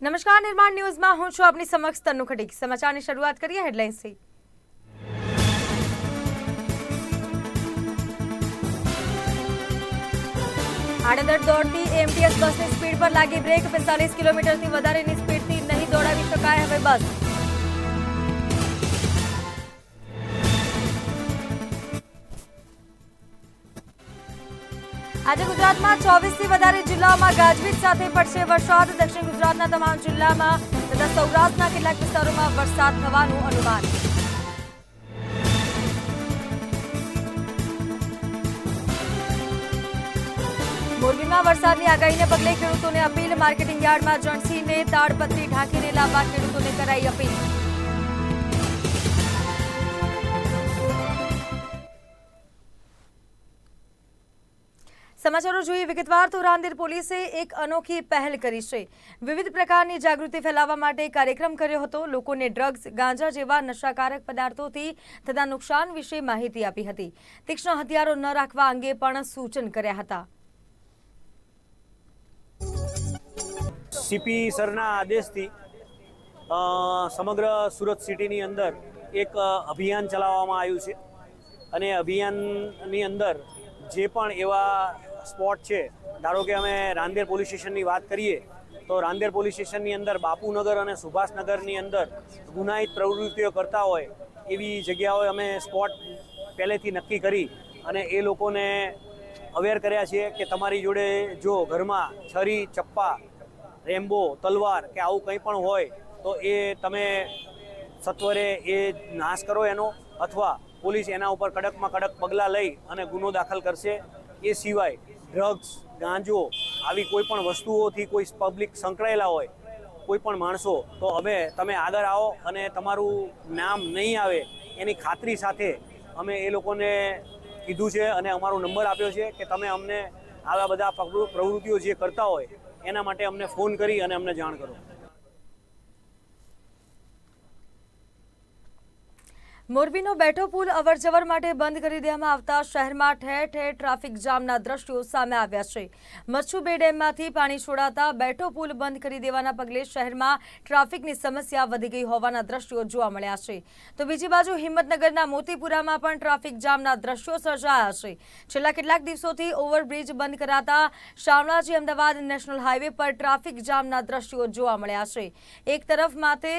નમસ્કાર, નિર્માણ ન્યૂઝમાં હું છું આપની સમક્ષ તન્નુ ખડીક સમાચારની શરૂઆત કરીએ હેડલાઇન્સથી. આડેદર દોડતી એમટીએસ બસની સ્પીડ પર લાગી બ્રેક. પિસ્તાલીસ કિલોમીટરથી વધારેની સ્પીડથી નહીં દોડાવી શકાય હવે બસ. આજે ગુજરાતમાં ચોવીસથી વધારે જિલ્લાઓમાં ગાજવીજ સાથે પડશે વરસાદ. દક્ષિણ ગુજરાતના તમામ જિલ્લામાં તથા સૌરાષ્ટ્રના કેટલાક વિસ્તારોમાં વરસાદ થવાનું અનુમાન. મોરબીમાં વરસાદની આગાહીને પગલે ખેડૂતોને અપીલ. માર્કેટિંગ યાર્ડમાં જણસીને તાડપત્રી ઢાંકીને લાવવા ખેડૂતોને કરાઈ અપીલ. સમાચારો જોઈએ વિગતવાર તો રાંદેર પોલીસે એક અનોખી પહેલ કરી છે. વિવિધ પ્રકારની જાગૃતિ ફેલાવવા માટે કાર્યક્રમ કર્યો હતો. લોકોને ડ્રગ્સ, ગાંજા જેવા નશાકારક પદાર્થોથી થતા નુકસાન વિશે માહિતી આપી હતી. તીક્ષ્ણ હથિયારો ન રાખવા અંગે પણ સૂચન કર્યા હતા. સીપી સરના આદેશથી સમગ્ર સુરત સિટીની અંદર એક અભિયાન ચલાવવામાં આવ્યું છે. અને અભિયાનની અંદર જે પણ એવા સ્પોટ છે. ધારો કે અમે રાંદેર પોલીસ સ્ટેશનની વાત કરીએ, તો રાંદેર પોલીસ સ્ટેશનની અંદર બાપુનગર અને સુભાષનગરની અંદર ગુનાહિત પ્રવૃત્તિઓ કરતા હોય, એવી જગ્યાઓએ અમે સ્પોટ પહેલેથી નક્કી કરી અને એ લોકોને અવેર કર્યા છે કે તમારી જોડે જો ઘરમાં છરી, ચપ્પા, રેમ્બો, તલવાર કે આવું કંઈ પણ હોય, તો એ તમે સત્વરે એ નાશ કરો એનો અથવા પોલીસ એના ઉપર કડકમાં કડક પગલાં લઈ અને ગુનો દાખલ કરશે. એ સિવાય ડ્રગ્સ ગાંજો આવી કોઈ પણ વસ્તુઓથી કોઈ પબ્લિક સંકળાયેલા હોય, કોઈ પણ માણસો, તો હવે તમે આગળ આવો અને તમારું નામ નહીં આવે એની ખાતરી સાથે અમે એ લોકોને કીધું છે અને અમારો નંબર આપ્યો છે કે તમે અમને આવા બધા પ્રવૃ- પ્રવૃત્તિઓ જે કરતા હોય, એના માટે અમને ફોન કરી અને અમને જાણ કરો. મોરબીનો બેઠો પુલ અવરજવર માટે બંધ કરી દેવામાં આવતા શહેરમાં ઠેર ઠેર ટ્રાફિક જામના દ્રશ્યો સામે આવ્યા છે. મચ્છુ બે ડેમમાંથી પાણી છોડાતા બેઠો પુલ બંધ કરી દેવાના પગલે શહેરમાં ટ્રાફિકની સમસ્યા વધી ગઈ હોવાના દ્રશ્યો જોવા મળ્યા છે. તો બીજી બાજુ હિંમતનગરના મોતીપુરામાં પણ ટ્રાફિક જામના દ્રશ્યો સર્જાયા છે. છેલ્લા કેટલાક દિવસોથી ઓવરબ્રિજ બંધ કરાતા શામળાજી અમદાવાદ નેશનલ હાઈવે પર ટ્રાફિક જામના દ્રશ્યો જોવા મળ્યા છે. એક તરફ માથે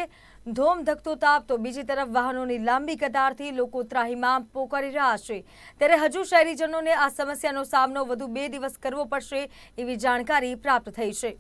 ધોમ ધકતો તાપ તો બીજી તરફ વાહનોની લાંબી કતારથી લોકો ત્રાહીમામ પોકારી રહ્યા છે. ત્યારે હજુ શહેરીજનોને આ સમસ્યાનો સામનો વધુ બે દિવસ કરવો પડશે એવી જાણકારી પ્રાપ્ત થઈ છે.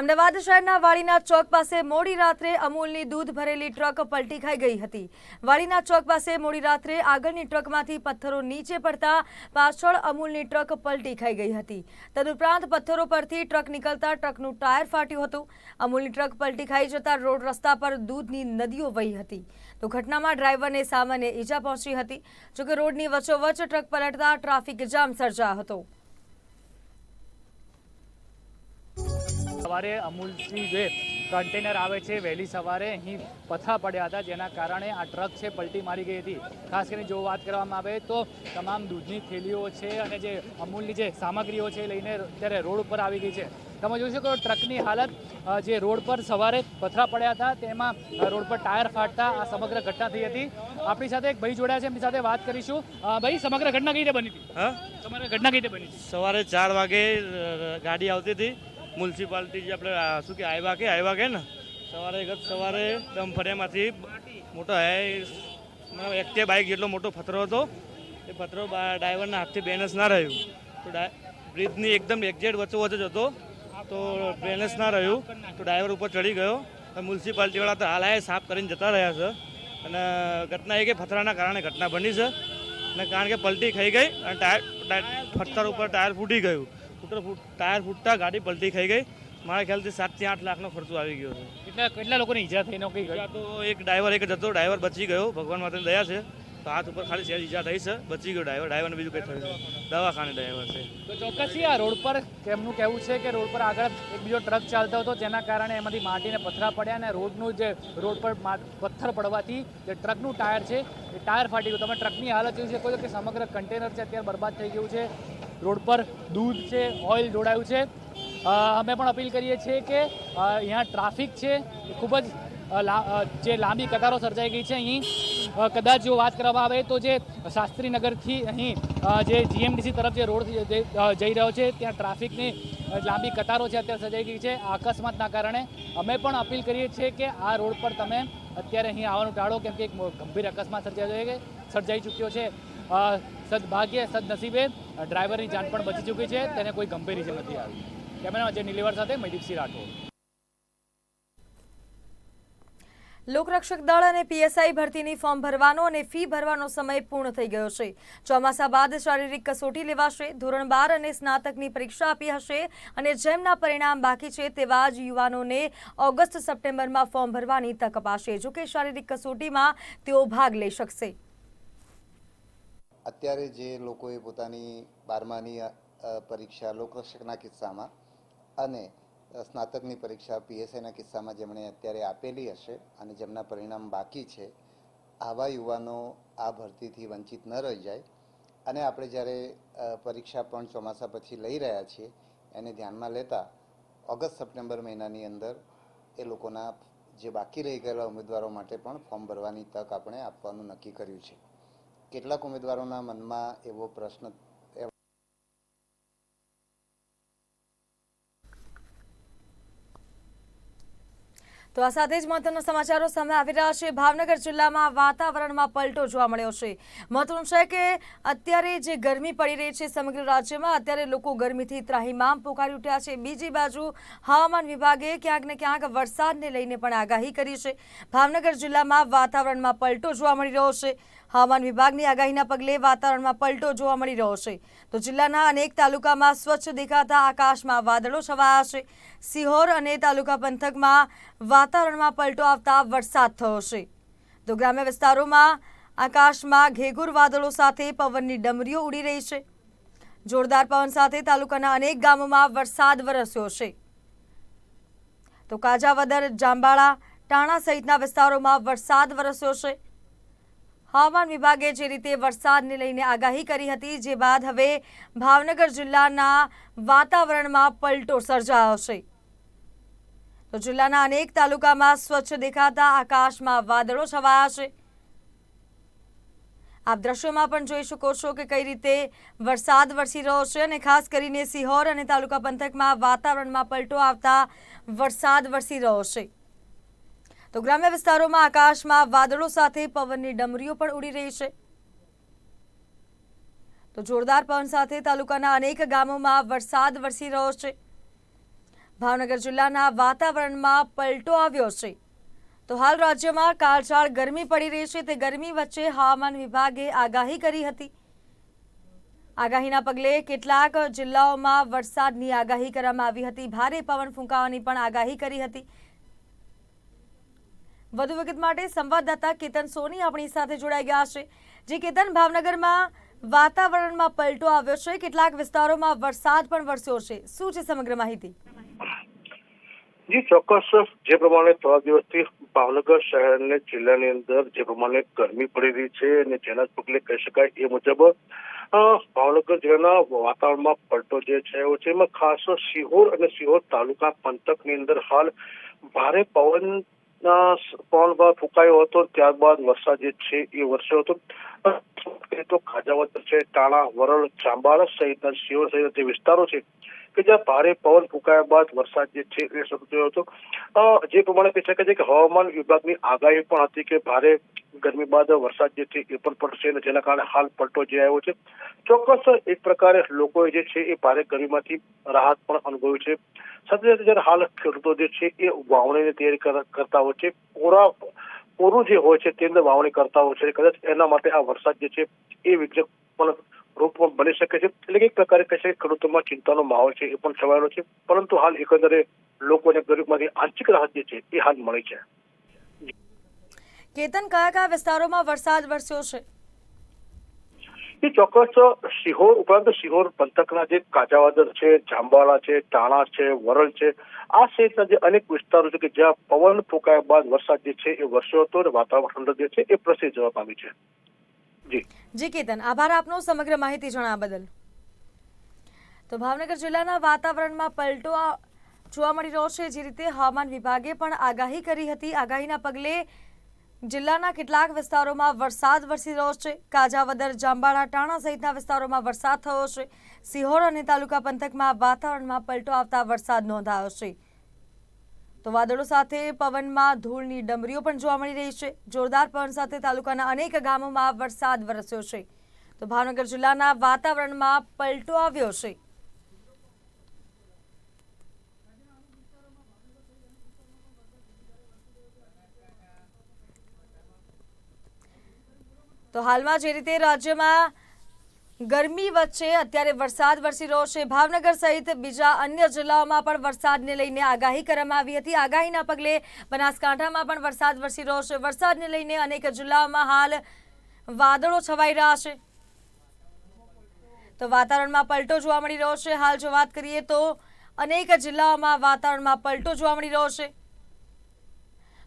અમદાવાદ શહેરના વાડીના ચોક પાસે મોડી રાત્રે અમૂલની દૂધ ભરેલી ટ્રક પલટી ખાઈ ગઈ હતી. વાડીના ચોક પાસે મોડી રાત્રે આગળની ટ્રકમાંથી પથ્થરો નીચે પડતા પાછળ અમૂલની ટ્રક પલટી ખાઈ ગઈ હતી. તદુપરાંત પથ્થરો પરથી ટ્રક નીકળતા ટ્રકનું ટાયર ફાટ્યું હતું. અમૂલની ટ્રક પલટી ખાઈ જતા રોડ રસ્તા પર દૂધની નદીઓ વહી હતી. તો ઘટનામાં ડ્રાઈવરને સામાન્ય ઈજા પહોંચી હતી. જોકે રોડની વચ્ચોવચ્ચ ટ્રક પલટતા ટ્રાફિક જામ સર્જાયો હતો. સવારે અમૂલથી જે કન્ટેનર આવે છે વહેલી સવારે અહીં પથરા પડ્યા હતા જેના કારણે આ ટ્રક છે પલટી મારી ગઈ હતી. ખાસ કરીને જો વાત કરવામાં આવે તો તમામ દૂધની થેલીઓ છે અને જે અમૂલની જે સામગ્રીઓ છે એ લઈને અત્યારે રોડ ઉપર આવી ગઈ છે. તમે જોઈ શકો ટ્રકની હાલત જે રોડ પર સવારે પથરા પડ્યા હતા તેમાં રોડ પર ટાયર ફાટતા આ સમગ્ર ઘટના થઈ હતી. આપણી સાથે એક ભાઈ જોડ્યા છે એમની સાથે વાત કરીશું. ભાઈ સમગ્ર ઘટના કઈ રીતે બની હતી? હા? ઘટના કઈ રીતે બની સવારે ચાર વાગે ગાડી આવતી હતી. મ્યુનિસિપાલિટી જે આપણે શું કે આવ્યા કે આવ્યા કે ને, સવારે ગત સવારે ડમફળિયામાંથી મોટો હે એકતે બાઇક જેટલો મોટો પથરો હતો. એ બા- ડ્રાઈવરના હાથથી બેલેન્સ ના રહ્યું. તો બ્રિજની એકદમ એક્ઝેટ વચ્ચે વચ્ચે જ હતો. તો બેલેન્સ ના રહ્યું. તો ડ્રાઈવર ઉપર ચડી ગયો. મ્યુનિસિપાલિટીવાળા તો હાલાએ સાફ કરીને જતા રહ્યા છે. અને ઘટના એ કે પથરાના કારણે ઘટના બની છે. અને કારણ કે પલટી ખાઈ ગઈ અને ટાયર, પથ્થર ઉપર ટાયર ફૂટી ગયું. ફૂટર ફૂટ ટાયર ફૂટતા ગાડી પલટી ખાઈ ગઈ. મારા ખ્યાલથી સાતથી આઠ લાખનો ખર્ચો આવી ગયો છે. કેટલા કેટલા લોકોને ઈજા થઈ કઈ ગયા તો એક ડ્રાઈવર એક જતો ડ્રાઈવર બચી ગયો. ભગવાન માતાની દયા છે. તો હાથ ઉપર ખાલી સહેજ ઈજા થઈ છે. બચી ગયો ડ્રાઈવર. ડ્રાઈવરને બીજું કંઈ થયું. દવાખાને ડ્રાઈવર છે. તો ચોક્કસથી આ રોડ પર કેમનું કહેવું છે કે રોડ પર આગળ એક બીજો ટ્રક ચાલતો હતો. જેના કારણે એમાંથી માટીને પથરા પડ્યા અને રોડનું જે રોડ પર પથ્થર પડવાથી જે ટ્રકનું ટાયર છે એ ટાયર ફાટી ગયું. તમે ટ્રકની હાલત જોઈ શકો છો કે સમગ્ર કન્ટેનર છે અત્યારે બરબાદ થઈ ગયું છે. રોડ પર દૂધ છે, ઓઇલ જોડાયું છે. અમે પણ અપીલ કરીએ છીએ કે અહીંયા ટ્રાફિક છે, એ ખૂબ જ જે લાંબી કતારો સર્જાઈ ગઈ છે અહીં. કદાચ જો વાત કરવામાં આવે તો જે શાસ્ત્રીનગરથી અહીં જે જીએમડીસી તરફ જે રોડ જઈ રહ્યો છે, ત્યાં ટ્રાફિકની લાંબી કતારો છે, અત્યારે સર્જાઈ ગઈ છે. અકસ્માતના કારણે અમે પણ અપીલ કરીએ છીએ કે આ રોડ પર તમે અત્યારે અહીં આવવાનું ટાળો, કેમ કે એક ગંભીર અકસ્માત સર્જાઈ છે, સર્જાઈ ચૂક્યો છે. સદભાગ્યે, સદનસીબે ડ્રાઈવરની જાન પણ બચી ચૂકી છે. તેને કોઈ ગંભીર ઇજા નથી આવી. કેમેરામાં જે નિલેવર સાથે મયદીપસિંહ રાઠોડ. લોકરક્ષક દળ અને પીએસઆઈ ભરતીની ફોર્મ ભરવાનો અને ફી ભરવાનો સમય પૂર્ણ થઈ ગયો છે. ચોમાસા બાદ શારીરિક કસોટી લેવાશે. ધોરણ બાર અને સ્નાતકની પરીક્ષા આપી હશે અને જેમના પરિણામ બાકી છે તેવા જ યુવાનોને ઓગસ્ટ સપ્ટેમ્બરમાં ફોર્મ ભરવાની તક અપાશે. જોકે શારીરિક કસોટીમાં તેઓ ભાગ લઈ શકશે. અત્યારે જે લોકોએ પોતાની બારમાની પરીક્ષા લોકરક્ષકના કિસ્સામાં અને સ્નાતકની પરીક્ષા પીએસઆઈના કિસ્સામાં જેમણે અત્યારે આપેલી હશે અને જેમના પરિણામ બાકી છે, આવા યુવાનો આ ભરતીથી વંચિત ન રહી જાય. અને આપણે જ્યારે પરીક્ષા પણ ચોમાસા પછી લઈ રહ્યા છીએ, એને ધ્યાનમાં લેતા ઓગસ્ટ, સપ્ટેમ્બર મહિનાની અંદર એ લોકોના જે બાકી રહી ગયેલા ઉમેદવારો માટે પણ ફોર્મ ભરવાની તક આપણે આપવાનું નક્કી કર્યું છે. કેટલાક ઉમેદવારોના મનમાં એવો પ્રશ્ન તો આ સાથે જ મહત્વના સમાચારો સામે આવી રહ્યા છે. ભાવનગર જિલ્લામાં વાતાવરણમાં પલટો જોવા મળ્યો છે. મહત્વનું છે કે અત્યારે જે ગરમી પડી રહી છે સમગ્ર રાજ્યમાં, અત્યારે લોકો ગરમીથી ત્રાહીમામ પોકારી ઉઠ્યા છે. બીજી બાજુ હવામાન વિભાગે ક્યાંક ને ક્યાંક વરસાદને લઈને પણ આગાહી કરી છે. ભાવનગર જિલ્લામાં વાતાવરણમાં પલટો જોવા મળી રહ્યો છે. હવામાન વિભાગની આગાહીના પગલે વાતાવરણમાં પલટો જોવા મળી રહ્યો છે. તો જિલ્લાના અનેક તાલુકામાં સ્વચ્છ દેખાતા આકાશમાં વાદળો છવાયા છે. સિહોર અને તાલુકા પંથકમાં વાતાવરણમાં પલટો આવતા વરસાદ થયો છે. તો ગ્રામ્ય વિસ્તારોમાં આકાશમાં ઘેઘુર વાદળો સાથે પવનની ડમરીઓ ઉડી રહી છે. જોરદાર પવન સાથે તાલુકાના અનેક ગામોમાં વરસાદ વરસ્યો છે. તો કાજાવદર જાંબાળા ટાણા સહિતના વિસ્તારોમાં વરસાદ વરસ્યો છે. હવામાન વિભાગે જે રીતે વરસાદને લઈને આગાહી કરી હતી, જે બાદ હવે ભાવનગર જિલ્લાના વાતાવરણમાં પલટો સર્જાયો છે. તો જિલ્લાના અનેક તાલુકામાં સ્વચ્છ દેખાતા આકાશમાં વાદળો છવાયા છે. આપ દ્રશ્યોમાં પણ જોઈ શકો છો કે કઈ રીતે વરસાદ વરસી રહ્યો છે અને ખાસ કરીને સિહોર અને તાલુકા પંથકમાં વાતાવરણમાં પલટો આવતા વરસાદ વરસી રહ્યો છે. તો ગ્રામ્ય વિસ્તારોમાં આકાશમાં વાદળો સાથે પવનની ડમરીઓ પણ ઉડી રહી છે. તો જોરદાર પવન સાથે તાલુકાના અનેક ગામોમાં વરસાદ વરસી રહ્યો છે. ભાવનગર જિલ્લાના વાતાવરણમાં પલટો આવ્યો છે. તો હાલ રાજ્યમાં કાળઝાળ ગરમી પડી રહી છે. તે ગરમી વચ્ચે હવામાન વિભાગે આગાહી કરી હતી. આગાહીના પગલે કેટલાક જિલ્લાઓમાં વરસાદની આગાહી કરવામાં આવી હતી. ભારે પવન ફૂંકાવાની પણ આગાહી કરી હતી. વધુ વિગત માટે સંવાદદાતા કેતન સોની આપણી સાથે જોડાઈ ગયા છે, જે કેતન ભાવનગરમાં વાતાવરણમાં પલટો આવ્યો છે. કેટલાક વિસ્તારોમાં વરસાદ પણ વરસ્યો છે. શું છે સમગ્ર માહિતી? જી, ચોક્કસ. જે પ્રમાણે થોડા દિવસથી ભાવનગર શહેર જિલ્લાની અંદર જે પ્રમાણે ગરમી પડી રહી છે અને જેના પગલે કહી શકાય એ મુજબ ભાવનગર જિલ્લાના વાતાવરણમાં પલટો જે છે એવો છે. એમાં ખાસ સિહોર અને સિહોર તાલુકા પંથકની અંદર હાલ ભારે પવન પવન બાદ ફૂંકાયો હતો, ત્યારબાદ વરસાદ જે છે એ વરસ્યો હતો. તો ખાજાવદર છે, ટાણા, વરલ ચાંબાળા સહિતના સિહોર સહિત જે વિસ્તારો છે કે જ્યાં ભારે પવન ફૂંકાયા બાદ વરસાદ જે છે એ શરૂ થયો હતો. જે પ્રમાણે કહી શકાય છે કે હવામાન વિભાગની આગાહી પણ હતી કે ભારે ગરમી બાદ વરસાદ જે છે એ પણ પડશે અને જેના કારણે હાલ પલટો જે આવ્યો છે. ચોક્કસ એક પ્રકારે લોકોએ જે છે એ ભારે ગરમીમાંથી રાહત પણ અનુભવી છે. સાથે સાથે જ્યારે હાલ ખેડૂતો જે છે એ વાવણીની તૈયારી કરતા હોય છે. કોરા, કોરું જે હોય છે તે વાવણી કરતા હોય છે. કદાચ એના માટે આ વરસાદ જે છે એ વિજ્ઞ પણ રૂપમાં બની શકે છે. એટલે કે એક પ્રકારે કહે છે ખેડૂતોમાં ચિંતાનો માહોલ છે એ પણ છવાયેલો છે. પરંતુ હાલ એકંદરે લોકોને ગરીબમાંથી આંશિક રાહત જે છે એ હાલ મળી છે. કેતન કયા કયા વિસ્તારોમાં વરસાદ વરસ્યો છે? એ ચોક્કસ સિહોર ઉપરાંત સિહોર પંથકના જે કાજાવાદર છે જાંબાળા છે ટાણા છે વરલ છે આ સહિતના જે અનેક વિસ્તારો છે કે જ્યાં પવન ફૂંકાયા બાદ વરસાદ જે છે એ વરસ્યો હતો અને વાતાવરણ ઠંડક જે છે એ પ્રસરી જવા પામી છે. જી. કેતન. આભાર આપનો સમગ્ર માહિતી જણાવવા બદલ. તો ભાવનગર જિલ્લાના વાતાવરણમાં પલટો જોવા મળી રહ્યો છે, જે રીતે હવામાન વિભાગે પણ આગાહી કરી હતી. આગાહીના પગલે જિલ્લાના કેટલાક વિસ્તારોમાં વરસાદ વરસી રહ્યો છે. કાજાવદર, જાંબાળા, ટાણા સહિતના વિસ્તારોમાં વરસાદ થયો છે. સિહોર અને તાલુકા પંથકમાં વાતાવરણમાં પલટો આવતા વરસાદ નોંધાયો છે. તો વાદળો સાથે પવનમાં ધૂળની ડમરીઓ પણ જોવા મળી રહી છે. જોરદાર પવન સાથે તાલુકાના અનેક ગામોમાં વરસાદ વરસ્યો છે. તો ભાવનગર જિલ્લાના વાતાવરણમાં પલટો આવ્યો છે. તો હાલમાં જે રીતે રાજ્યમાં ગરમી વચ્ચે અત્યારે વરસાદ વરસી રહ્યો છે. ભાવનગર સહિત બીજા અન્ય જિલ્લાઓમાં પણ વરસાદને લઈને આગાહી કરવામાં આવી હતી. આગાહીના પગલે બનાસકાંઠામાં પણ વરસાદ વરસી રહ્યો છે. વરસાદને લઈને અનેક જિલ્લાઓમાં હાલ વાદળો છવાઈ રહ્યા છે. તો વાતાવરણમાં પલટો જોવા મળી રહ્યો છે. હાલ જો વાત કરીએ તો અનેક જિલ્લાઓમાં વાતાવરણમાં પલટો જોવા મળી રહ્યો છે.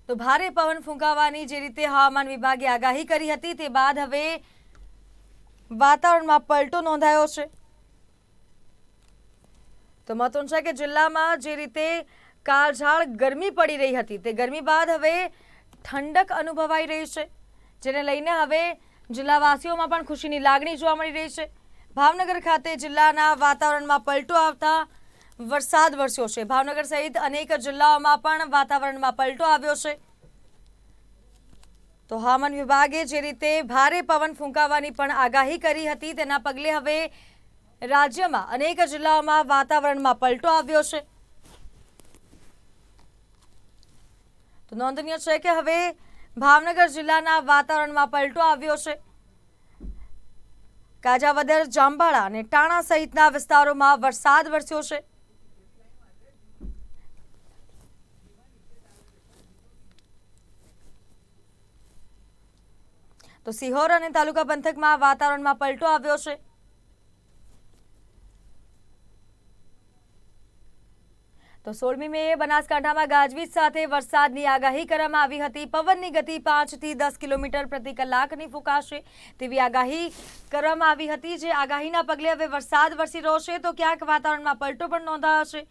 તો ભારે પવન ફૂંકાવાની જે રીતે હવામાન વિભાગે આગાહી કરી હતી તે બાદ હવે વાતાવરણમાં પલટો નોંધાયો છે. તો મહત્વનું છે કે જિલ્લામાં જે રીતે કાળઝાળ ગરમી પડી રહી હતી, તે ગરમી બાદ હવે ઠંડક અનુભવાઈ રહી છે. જેને લઈને હવે જિલ્લાવાસીઓમાં પણ ખુશીની લાગણી જોવા મળી રહી છે. ભાવનગર ખાતે જિલ્લાના વાતાવરણમાં પલટો આવતા વરસાદ વરસ્યો છે. ભાવનગર સહિત અનેક જિલ્લાઓમાં પણ વાતાવરણમાં પલટો આવ્યો છે. તો હવામાન વિભાગે જે રીતે ભારે પવન ફૂંકાવાની પણ આગાહી કરી હતી, તેના પગલે હવે રાજ્યમાં અનેક જિલ્લાઓમાં વાતાવરણમાં પલટો આવ્યો છે. તો નોંધનીય છે કે હવે ભાવનગર જિલ્લાના વાતાવરણમાં પલટો આવ્યો છે. કાજાવદર જાંબાળા અને ટાણા સહિતના વિસ્તારોમાં વરસાદ વરસ્યો છે. તો સિહોર અને તાલુકા પંથકમાં વાતાવરણમાં પલટો આવ્યો છે. તો સોળમી મે બનાસકાંઠામાં ગાજવીજ સાથે વરસાદની આગાહી કરવામાં આવી હતી. પવનની ગતિ પાંચથી દસ કિલોમીટર પ્રતિ કલાકની ફૂંકાશે તેવી આગાહી કરવામાં આવી હતી. જે આગાહીના પગલે હવે વરસાદ વરસી રહ્યો તો ક્યાંક વાતાવરણમાં પલટો પણ નોંધાયો છે.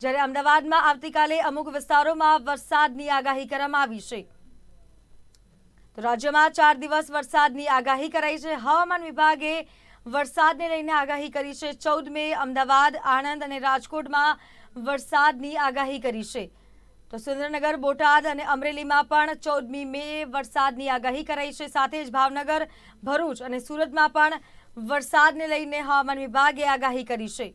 જ્યારે અમદાવાદમાં આવતીકાલે અમુક વિસ્તારોમાં વરસાદની આગાહી કરવામાં આવી છે. રાજ્યમાં ચાર દિવસ વરસાદની આગાહી કરાઈ છે. હવામાન વિભાગે વરસાદને લઈને આગાહી કરી છે. ચૌદ મે અમદાવાદ, આણંદ અને રાજકોટમાં વરસાદની આગાહી કરી છે. તો સુરેન્દ્રનગર, બોટાદ અને અમરેલીમાં પણ ચૌદમી મે વરસાદની આગાહી કરાઈ છે. સાથે જ ભાવનગર, ભરૂચ અને સુરતમાં પણ વરસાદને લઈને હવામાન વિભાગે આગાહી કરી છે.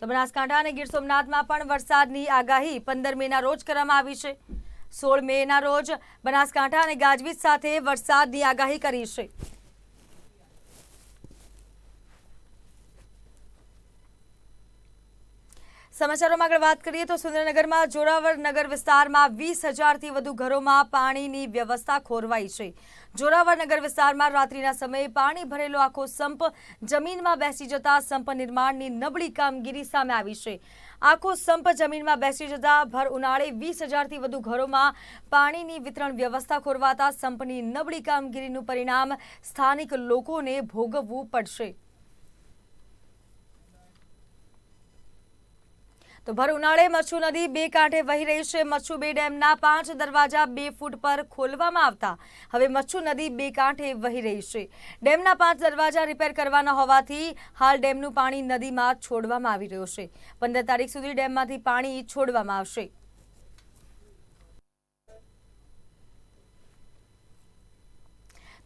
તો બનાસકાંઠા અને ગીર સોમનાથમાં પણ વરસાદની આગાહી પંદર મેના રોજ કરવામાં આવી છે. સોળ મેના રોજ બનાસકાંઠા અને ગાજવીજ સાથે વરસાદની આગાહી કરી છે. સમાચારોમાં આગળ વાત કરીએ તો સુરેન્દ્રનગરમાં જોરાવર નગર વિસ્તારમાં વીસ હજારથી વધુ ઘરોમાં પાણીની વ્યવસ્થા ખોરવાઈ છે. જોરાવર નગર વિસ્તારમાં રાત્રિના સમયે પાણી ભરેલો આખો સંપ જમીનમાં બેસી જતા સંપ નિર્માણની નબળી કામગીરી સામે આવી છે. આખો સંપ જમીનમાં બેસી જતા ભર ઉનાળે વીસ હજારથી વધુ ઘરોમાં પાણીની વિતરણ વ્યવસ્થા ખોરવાતા સંપની નબળી કામગીરીનું પરિણામ સ્થાનિક લોકોને ભોગવવું પડશે. તો ભર ઉનાળે મચ્છુ નદી બે કાંઠે વહી રહી છે. મચ્છુ બે ડેમના પાંચ દરવાજા બે ફૂટ પર ખોલવામાં આવતા હવે મચ્છુ નદી બે કાંઠે વહી રહી છે. ડેમના પાંચ દરવાજા રિપેર કરવાના હોવાથી હાલ ડેમનું પાણી નદીમાં છોડવામાં આવી રહ્યું છે. પંદર તારીખ સુધી ડેમમાંથી પાણી છોડવામાં આવશે.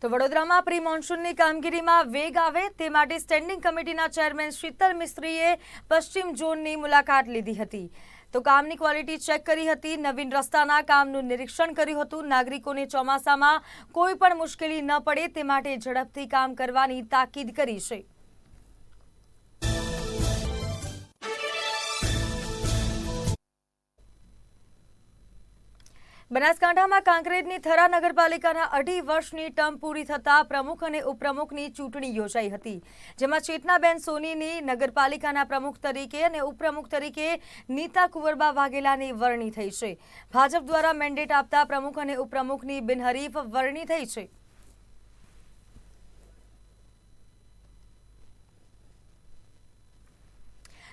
તો વડોદરામાં પ્રી મોન્સૂનની કામગીરીમાં વેગ આવે તે માટે સ્ટેન્ડિંગ કમિટીના ચેરમેન શીતલ મિસ્ત્રીએ પશ્ચિમ ઝોનની મુલાકાત લીધી હતી. તો કામની ક્વોલિટી ચેક કરી હતી, નવીન રસ્તાના કામનું નિરીક્ષણ કર્યું હતું. નાગરિકોને ચોમાસામાં કોઈ પણ મુશ્કેલી ન પડે તે માટે ઝડપથી કામ કરવાની તાકીદ કરી છે. બનાસકાંઠામાં કાંકરેજની થરા નગરપાલિકાના અઢી વર્ષની ટર્મ પૂરી થતાં પ્રમુખ અને ઉપપ્રમુખની ચૂંટણી યોજાઈ હતી, જેમાં ચેતનાબેન સોનીની નગરપાલિકાના પ્રમુખ તરીકે અને ઉપપ્રમુખ તરીકે નીતા કુંવરબા વાઘેલાની વરણી થઈ છે. ભાજપ દ્વારા મેન્ડેટ આપતા પ્રમુખ અને ઉપપ્રમુખની બિનહરીફ વરણી થઈ છે.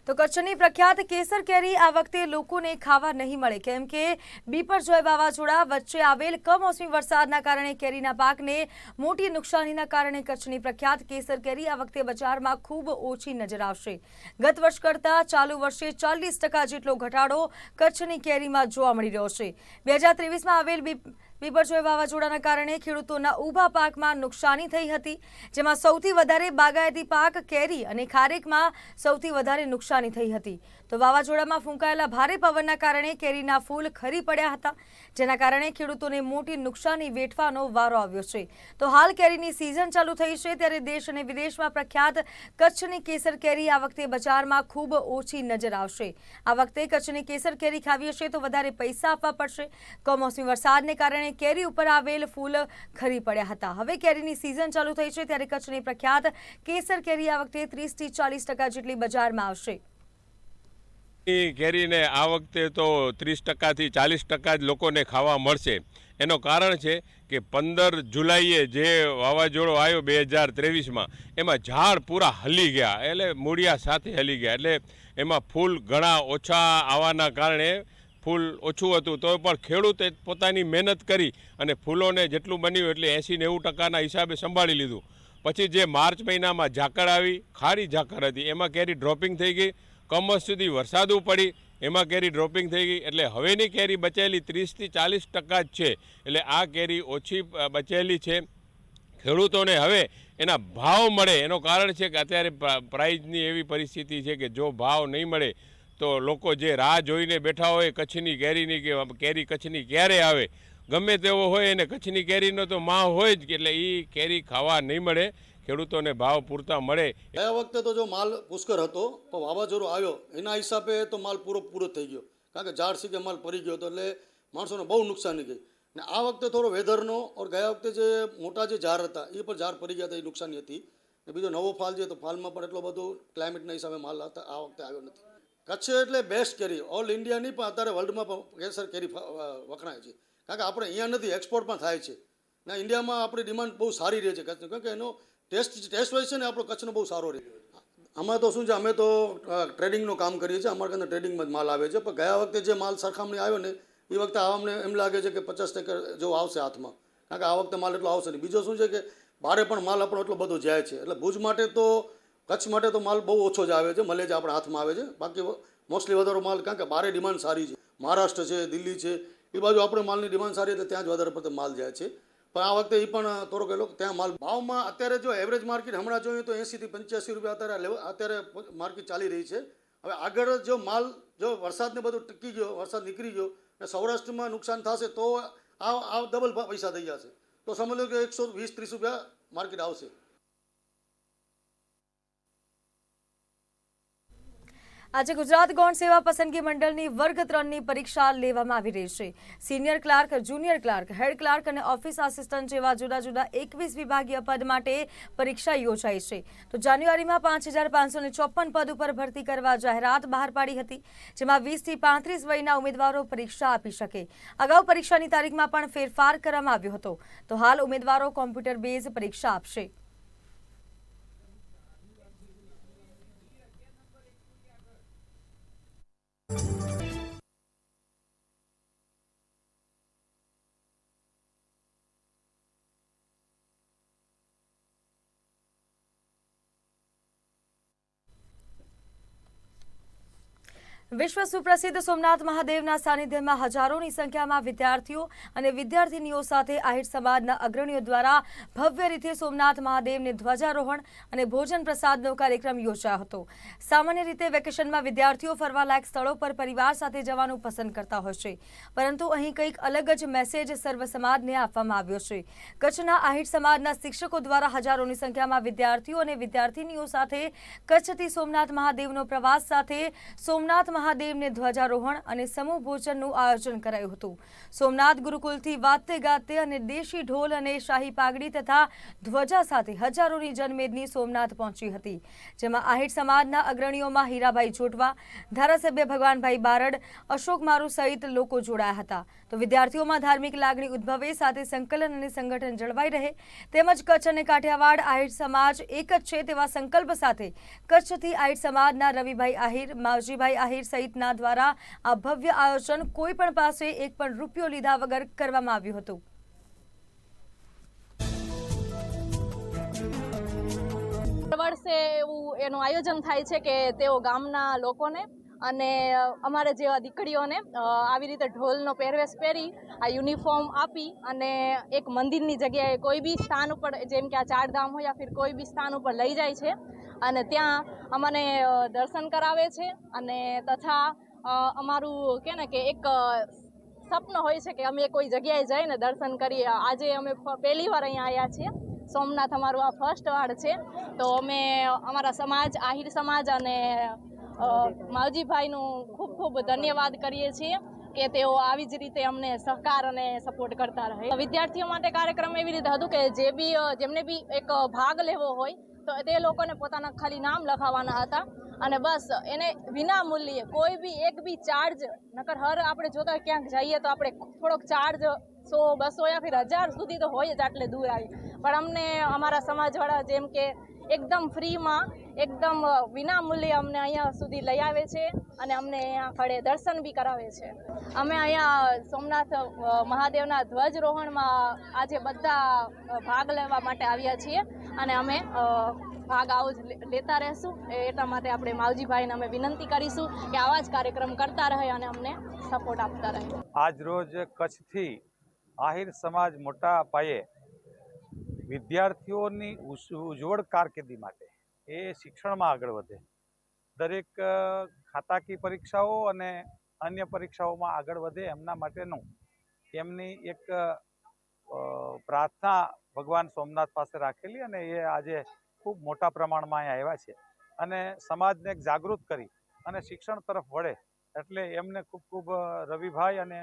તો કચ્છની પ્રખ્યાત કેસર કેરી આ વખતે લોકોને ખાવા નહીં મળે. કેમ કે બીપરજોય વાવાઝોડા વચ્ચે આવેલ કમોસમી વરસાદના કારણે કેરીના પાકને મોટી નુકસાનીના કારણે કચ્છની પ્રખ્યાત કેસર કેરી આ વખતે બજારમાં ખૂબ ઓછી નજર આવશે. ગત વર્ષ કરતાં ચાલુ વર્ષે ચાલીસ જેટલો ઘટાડો કચ્છની કેરીમાં જોવા મળી રહ્યો છે. બે હજાર ત્રેવીસમાં આવેલ બીપરજોય વાવાઝોડાના કારણે ખેડૂતોના ઊભા પાકમાં નુકસાની થઈ હતી, જેમાં સૌથી વધારે બાગાયતી પાક કેરી અને ખારેકમાં સૌથી વધારે નુકસાની થઈ હતી. તો વાવાઝોડામાં ફૂંકાયેલા ભારે પવનના કારણે કેરીના ફૂલ ખરી પડ્યા હતા, જેના કારણે ખેડૂતોને મોટી નુકસાની વેઠવાનો વારો આવ્યો છે. તો હાલ કેરીની સિઝન ચાલુ થઈ છે, ત્યારે દેશ અને વિદેશમાં પ્રખ્યાત કચ્છની કેસર કેરી આ વખતે બજારમાં ખૂબ ઓછી નજર આવશે. આ વખતે કચ્છની કેસર કેરી ખાવી હશે તો વધારે પૈસા આપવા પડશે. કમોસમી વરસાદને કારણે કેરી ઉપર આવેલ ફૂલ ખરી પડ્યા હતા. હવે કેરીની સિઝન ચાલુ થઈ છે, ત્યારે કચ્છની પ્રખ્યાત કેસર કેરી આ વખતે ત્રીસથી ચાલીસ ટકા જેટલી બજારમાં આવશે. કેરીને આ વખતે તો ત્રીસ ટકાથી ચાલીસ ટકા જ લોકોને ખાવા મળશે. એનો કારણ છે કે પંદર જુલાઈએ જે વાવાઝોડો આવ્યો બે હજાર ત્રેવીસમાં, એમાં ઝાડ પૂરા હલી ગયા, એટલે મૂળિયા સાથે હલી ગયા, એટલે એમાં ફૂલ ઘણા ઓછા આવવાના કારણે ફૂલ ઓછું હતું, તો પણ ખેડૂતે પોતાની મહેનત કરી અને ફૂલોને જેટલું બન્યું એટલે એંસી નેવું ટકાના હિસાબે સંભાળી લીધું. પછી જે માર્ચ મહિનામાં ઝાકળ આવી, ખારી ઝાકળ હતી, એમાં કેરી ડ્રોપિંગ થઈ ગઈ કમોસ સુધી વરસાદો પડી એમાં કેરી ડ્રોપિંગ થઈ ગઈ. એટલે હવેની કેરી બચેલી ત્રીસથી ચાલીસ ટકા જ છે. એટલે આ કેરી ઓછી બચેલી છે. ખેડૂતોને હવે એના ભાવ મળે. એનો કારણ છે કે અત્યારે પ્રાઇઝની એવી પરિસ્થિતિ છે કે જો ભાવ નહીં મળે, તો લોકો જે રાહ જોઈને બેઠા હોય, કચ્છની કેરીની કે કેરી કચ્છની ક્યારે આવે? ગમે તેવો હોય એને કચ્છની કેરીનો તો માહ હોય જ એટલે એ કેરી ખાવા નહીં મળે. ખેડૂતોને ભાવ પૂરતા મળે ગયા વખતે તો જો માલ પુષ્કર હતો પણ વાવાઝોડો આવ્યો. એના હિસાબે તો માલ પૂરો પૂરો થઈ ગયો. કારણ કે ઝાડ સીધે માલ પડી ગયો હતો એટલે માણસોને બહુ નુકસાની ગઈ ને આ વખતે થોડો વેધરનો ઓર ગયા વખતે જે મોટા જે ઝાડ હતા, એ પણ ઝાડ પડી ગયા હતા, એ નુકસાની હતી. ને બીજો નવો ફાલ છે તો ફાલમાં પણ એટલો બધો ક્લાઇમેટના હિસાબે માલ હતા આ વખતે આવ્યો નથી. કચ્છ એટલે બેસ્ટ કેરી ઓલ ઇન્ડિયાની પણ અત્યારે વર્લ્ડમાં પણ કેસર કેરી વખણાય છે. કારણ કે આપણે અહીંયા નથી એક્સપોર્ટ પણ થાય છે. ને ઇન્ડિયામાં આપણી ડિમાન્ડ બહુ સારી રહે છે કચ્છની. કારણ કે એનો ટેસ્ટ ટેસ્ટ વાઇઝ છે ને આપણો કચ્છનો બહુ સારો રહે. આમાં તો શું છે, અમે તો ટ્રેડિંગનું કામ કરીએ છીએ, અમારા અંદર ટ્રેડિંગમાં જ માલ આવે છે. પણ ગયા વખતે જે માલ સરખામણી આવ્યો ને, એ વખતે અમને એમ લાગે છે કે પચાસ ટકા જેવો આવશે હાથમાં. કારણ કે આ વખતે માલ એટલો આવશે નહીં. બીજો શું છે કે, બારે પણ માલ આપણો એટલો બધો જાય છે. એટલે ભુજ માટે તો, કચ્છ માટે તો માલ બહુ ઓછો જ આવે છે મળે છે આપણા હાથમાં આવે છે. બાકી મોસ્ટલી વધારે માલ, કારણ કે બારે ડિમાન્ડ સારી છે. મહારાષ્ટ્ર છે, દિલ્હી છે, એ બાજુ આપણે માલની ડિમાન્ડ સારી, એટલે ત્યાં જ વધારે પડતો માલ જાય છે. પણ આ વખતે એ પણ થોડોક એ ત્યાં માલ ભાવમાં અત્યારે જો એવરેજ માર્કેટ હમણાં જોઈએ તો એંસીથી પંચ્યાસી રૂપિયા અત્યારે અત્યારે માર્કેટ ચાલી રહી છે. હવે આગળ જો માલ, જો વરસાદને બધું ટકી ગયો, વરસાદ નીકળી ગયો અને સૌરાષ્ટ્રમાં નુકસાન થશે તો આ આ ડબલ પૈસા થઈ જશે. તો સમજ લો કે એકસો વીસ ત્રીસ રૂપિયા માર્કેટ આવશે. આજે ગુજરાત ગૌણ સેવા પસંદગી મંડળની વર્ગ ત્રણની પરીક્ષા લેવામાં આવી રહી છે. Senior clerk, junior clerk, head clerk અને ઓફિસ આસિસ્ટન્ટ જેવા જુદા જુદા એકવીસ વિભાગીય પદ માટે પરીક્ષા યોજાઈ છે. તો જાન્યુઆરીમાં પાંચ હજાર પાંચસો ચોપન પદ ઉપર ભરતી કરવા જાહેરાત બહાર પાડી હતી, જેમાં વીસથી પાંત્રીસ વયના ઉમેદવારો પરીક્ષા આપી શકે. અગાઉ પરીક્ષાની તારીખમાં પણ ફેરફાર કરવામાં આવ્યો હતો. તો હાલ ઉમેદવારો કોમ્પ્યુટર બેઝ પરીક્ષા આપશે. વિશ્વ સુપ્રસિદ્ધ સોમનાથ મહાદેવના સાનિધ્યમાં હજારોની સંખ્યામાં વિદ્યાર્થીઓ અને વિદ્યાર્થીનીઓ સાથે આહિર સમાજના અગ્રણીઓ દ્વારા ભવ્ય રીતે સોમનાથ મહાદેવને ધ્વજારોહણ અને ભોજન પ્રસાદનો કાર્યક્રમ યોજાયો હતો. સામાન્ય રીતે વેકેશનમાં વિદ્યાર્થીઓ ફરવાલાયક સ્થળો પર પરિવાર સાથે જવાનું પસંદ કરતા હોય છે. પરંતુ અહીં કંઈક અલગ જ મેસેજ સર્વ સમાજને આપવામાં આવ્યો છે. કચ્છના આહિર સમાજના શિક્ષકો દ્વારા હજારોની સંખ્યામાં વિદ્યાર્થીઓ અને વિદ્યાર્થીનીઓ સાથે કચ્છથી સોમનાથ મહાદેવનો પ્રવાસ સાથે સોમનાથ મહાદેવને ધ્વજારોહણ અને સમૂહ ભોજનનું આયોજન કરાયું હતું. સોમનાથ ગુરુકુલથી વાતે ગાતે અને દેશી ઢોલ અને શાહી પાઘડી તથા ધ્વજા સાથે હજારોની જનમેદની સોમનાથ પહોંચી હતી. જેમાં આહિર સમાજના અગ્રણીઓમાં હીરાભાઈ જોટવા, ધારાસભ્ય ભગવાનભાઈ બારડ, અશોક મારુ સહિત લોકો જોડાયા હતા. તો વિદ્યાર્થીઓમાં ધાર્મિક લાગણી ઉદ્ભવે, સાથે સંકલન અને સંગઠન જળવાઈ રહે. તેમજ કચ્છ અને કાઠિયાવાડ આહિર સમાજ એક જ છે તેવા સંકલ્પ સાથે કચ્છથી આહિર સમાજના રવિભાઈ આહિર, માવજીભાઈ આહિર સહિતના દ્વારા આ ભવ્ય આયોજન કોઈ પણ પાસે એક પણ રૂપિયો લીધા વગર કરવામાં આવ્યું હતું. વર્ષે એવું એનું આયોજન થાય છે કે તેઓ ગામના લોકોને અને અમારે જેવા દીકરીઓને આવી રીતે ઢોલનો પહેરવેશ પહેરી, આ યુનિફોર્મ આપી અને એક મંદિરની જગ્યાએ કોઈ બી સ્થાન ઉપર, જેમ કે આ ચારધામ હોય, યા ફિર કોઈ બી સ્થાન ઉપર લઈ જાય છે. અને ત્યાં અમને દર્શન કરાવે છે અને તથા અમારું કે ને કે એક સપનું હોય છે કે અમે કોઈ જગ્યાએ જઈને દર્શન કરીએ. આજે અમે પહેલી વાર અહીંયા આવ્યા છીએ. સોમનાથ અમારું આ ફર્સ્ટ વાર છે. તો અમે અમારા સમાજ, આહિર સમાજ અને માવજીભાઈનું ખૂબ ખૂબ ધન્યવાદ કરીએ છીએ કે તેઓ આવી જ રીતે અમને સહકાર અને સપોર્ટ કરતા રહે. વિદ્યાર્થીઓ માટે કાર્યક્રમ એવી રીતે હતું કે જે બી જેમને બી એક ભાગ લેવો હોય, તો તે લોકોને પોતાના ખાલી નામ લખાવવાના હતા. અને બસ એને વિના મૂલ્યે કોઈ બી એક બી ચાર્જ નકર હર આપણે જોતા ક્યાંક જઈએ તો આપણે થોડોક ચાર્જ સો બસો યા ફિર હજાર સુધી તો હોય જ આટલે દૂર આવી. પણ અમને અમારા સમાજવાળા જેમ કે એકદમ ફ્રીમાં, એકદમ વિનામૂલ્યે અમને અહીંયા સુધી લઈ આવે છે અને અમને અહીંયા ખડે દર્શન બી કરાવે છે. અમે અહીંયા સોમનાથ મહાદેવના ધ્વજરોહણમાં આજે બધા ભાગ લેવા માટે આવ્યા છીએ અને અમે ભાગ આવો જ લેતા રહેશું. એટલા માટે આપણે માવજીભાઈને અમે વિનંતી કરીશું કે આવા જ કાર્યક્રમ કરતા રહે અને અમને સપોર્ટ આપતા રહે. આજ રોજ કચ્છથી આહિર સમાજ મોટા પાયે વિદ્યાર્થીઓની ઉજ્જવળ કારકિર્દી માટે એ શિક્ષણમાં આગળ વધે. દરેક ખાતાકી પરીક્ષાઓ અને અન્ય પરીક્ષાઓમાં આગળ વધે એમના માટેનું એમની એક પ્રાર્થના ભગવાન સોમનાથ પાસે રાખેલી અને એ આજે ખૂબ મોટા પ્રમાણમાં અહીંયા આવ્યા છે. અને સમાજને જાગૃત કરી અને શિક્ષણ તરફ વળે એટલે એમને ખૂબ ખૂબ રવિભાઈ અને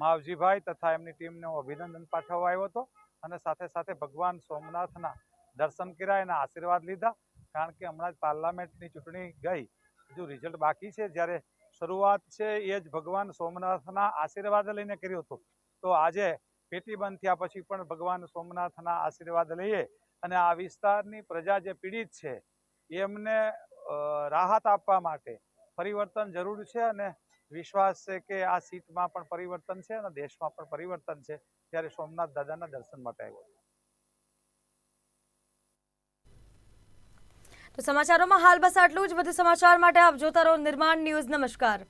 માવજીભાઈ તથા એમની ટીમને હું અભિનંદન પાઠવવા આવ્યો હતો અને સાથે સાથે ભગવાન સોમનાથના દર્શન કર્યા, એના આશીર્વાદ લીધા. કારણ કે હમણાં જ પાર્લામેન્ટની ચૂંટણી ગઈ. હજુ રિઝલ્ટ બાકી છે. જ્યારે શરૂઆત છે એ જ ભગવાન સોમનાથના આશીર્વાદ લઈને કર્યો હતો. તો આજે પેટી બંધ થયા પછી પણ ભગવાન સોમનાથના આશીર્વાદ લઈએ. અને આ વિસ્તારની પ્રજા જે પીડિત છે, એમને રાહત આપવા માટે પરિવર્તન જરૂર છે અને વિશ્વાસ છે કે આ સીટમાં પણ પરિવર્તન છે અને દેશમાં પણ પરિવર્તન છે, ત્યારે સોમનાથ દાદાના દર્શન માટે આવ્યો છું. તો સમાચારોમાં હાલ બસ આટલું જ. વધુ સમાચાર માટે આપ જોતા રહો નિર્માણ ન્યૂઝ. નમસ્કાર.